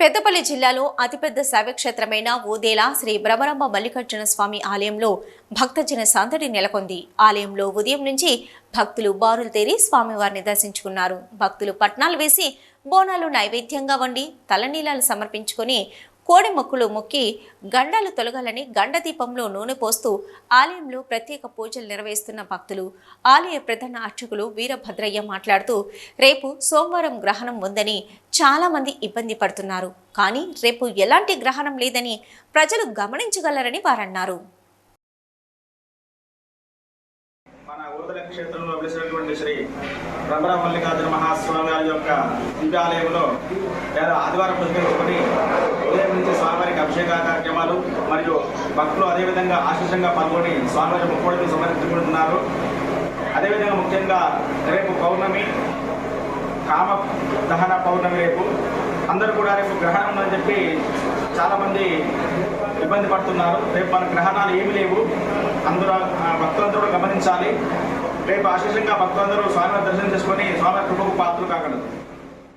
పెద్దపల్లి జిల్లాలో అతిపెద్ద శైవక్షేత్రమైన ఓదేలా శ్రీ భ్రమరమ్మ మల్లికార్జున స్వామి ఆలయంలో భక్తజన సందడి నెలకొంది. ఆలయంలో ఉదయం నుంచి భక్తులు బారులు తేరి స్వామివారిని దర్శించుకున్నారు. భక్తులు పట్నాలు వేసి బోనాలు నైవేద్యంగా వండి తలనీలాలు సమర్పించుకొని కోడి మొక్కులు మొక్కి గండాలు తొలగాలని గండదీపంలో నూనె పోస్తూ ఆలయంలో ప్రత్యేక పూజలు నిర్వహిస్తున్న భక్తులు ఆలయ ప్రధాన అర్చకులు వీరభద్రయ్య మాట్లాడుతూ రేపు సోమవారం గ్రహణం ఉందని చాలామంది ఇబ్బంది పడుతున్నారు. కానీ రేపు ఎలాంటి గ్రహణం లేదని ప్రజలు గమనించగలరని వారన్నారు. మన ఊదల క్షేత్రంలో వెలిసినటువంటి శ్రీ రమణ మల్లికార్జున మహాస్వామి వారి యొక్క దివ్యాలయంలో ఆదివారం పురస్కరించుకొని ఉదయం నుంచి స్వామివారికి అభిషేక కార్యక్రమాలు మరియు భక్తులు అదేవిధంగా ఆశీషంగా పాల్గొని స్వామివారి ముక్కుడిని సమర్పించుకుంటున్నారు. అదేవిధంగా ముఖ్యంగా రేపు పౌర్ణమి కామ దహన పౌర్ణమి రేపు. అందరూ కూడా రేపు గ్రహణం ఉందని చెప్పి చాలామంది ఇబ్బంది పడుతున్నారు. రేపు మన గ్రహణాలు ఏమీ లేవు. అందరూ ఆ, భక్తులందరూ కూడా గమనించాలి. రేపు ఆశీషంగా భక్తులందరూ స్వామివారి దర్శనం చేసుకొని స్వామి కృపకు పాత్రలు కాగలరు.